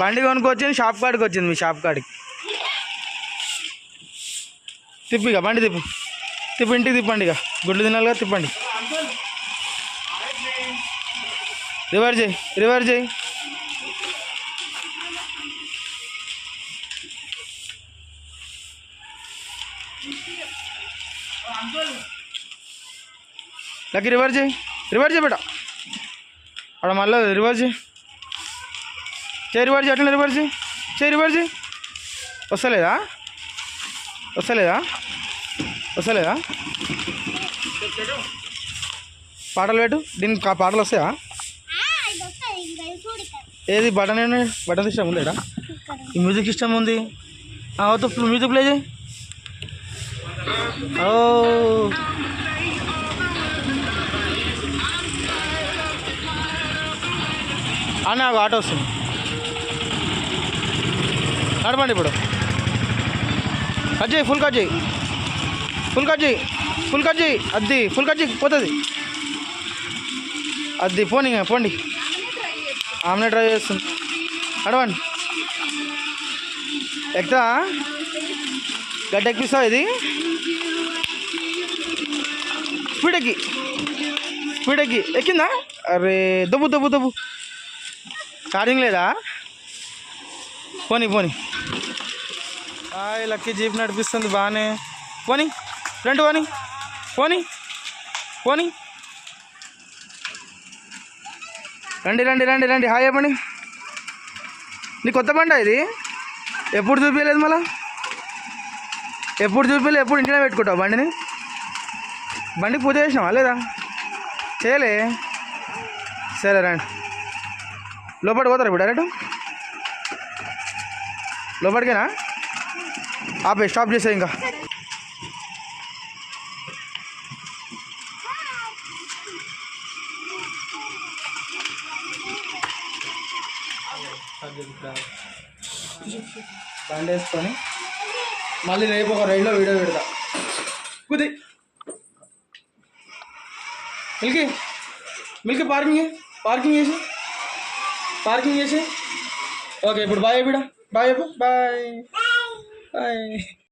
బండి కొనుక్కొచ్చింది షాప్ కాడికి వచ్చింది మీ షాప్ కాడికి. తిప్పు ఇక బండి తిప్పు. తిప్పు ఇంటికి తిప్పండి ఇక. గుడ్లు తినాలిగా తిప్పండి. రివర్స్ చేయి రివర్స్ చేయి. లక్కి రివర్స్ చేయి. రివర్స్ చేయి బేట అక్కడ మళ్ళీ రివర్స్ చేయి. రివర్స్ అట్లా రివర్స్ చేయి. రివర్స్ వస్తలేదా? వస్తలేదా? వస్తలేదా? పాటలు పెట్టు. దీనికి పాటలు వస్తాయా? ఏది బటన్ ఏంటి బటన్ సిస్టమ్ ఉంది ఇక్కడ? ఈ మ్యూజిక్ సిస్టమ్ ఉంది. అవుతూ మ్యూజిక్ ప్లే చేయి. ఓ. అన్న ఆటో వస్తుంది. నడపండి ఇప్పుడు. కట్ చేయి ఫుల్ కట్ చేయి. ఫుల్ కట్ చేయి ఫుల్ కట్ చేయి. అద్ది ఫుల్ కట్ చేయి పోతుంది. అద్ది పోనీ పోండి. ఆమెనే ట్రై చేస్తుంది. నడవండి. ఎక్కుతా? గడ్డ ఎక్కిస్తావు ఇది? స్పీడ్ ఎక్కి. స్పీడ్ ఎక్కి. ఎక్కిందా? అరే దబ్బు దబ్బు దబ్బు. ఛార్జింగ్ లేదా? పోనీ పోనీ. హాయ్ లక్కీ జీప్ నడిపిస్తుంది బాగానే పోనీ ఫ్రంట్ పోనీ పోనీ పోనీ. రండి రండి రండి రండి. హాయ్ చెప్పండి నీ కొత్త బండి ఇది? ఎప్పుడు చూపించలేదు మళ్ళా? ఎప్పుడు చూపించలేదు ఎప్పుడు ఇంటినే పెట్టుకుంటావు బండిని? బండి పూజ చేసినావా లేదా? చేయలే. సరే రండి. లోపలికి పోతారు ఇప్పుడు డైరెక్ట్? లోపలికేనా? ఆపే స్టాప్ చేసే ఇంకా. బండి వేసుకొని మళ్ళీ రేపు ఒక రైడ్లో వీడియో పెడతా. కుది. మిల్కి మిల్కి పార్కింగ్ పార్కింగ్ చేసి. పార్కింగ్ చేసి ఓకే ఇప్పుడు బాయ్ బిడ బాయ్ చెప్పు బాయ్ బాయ్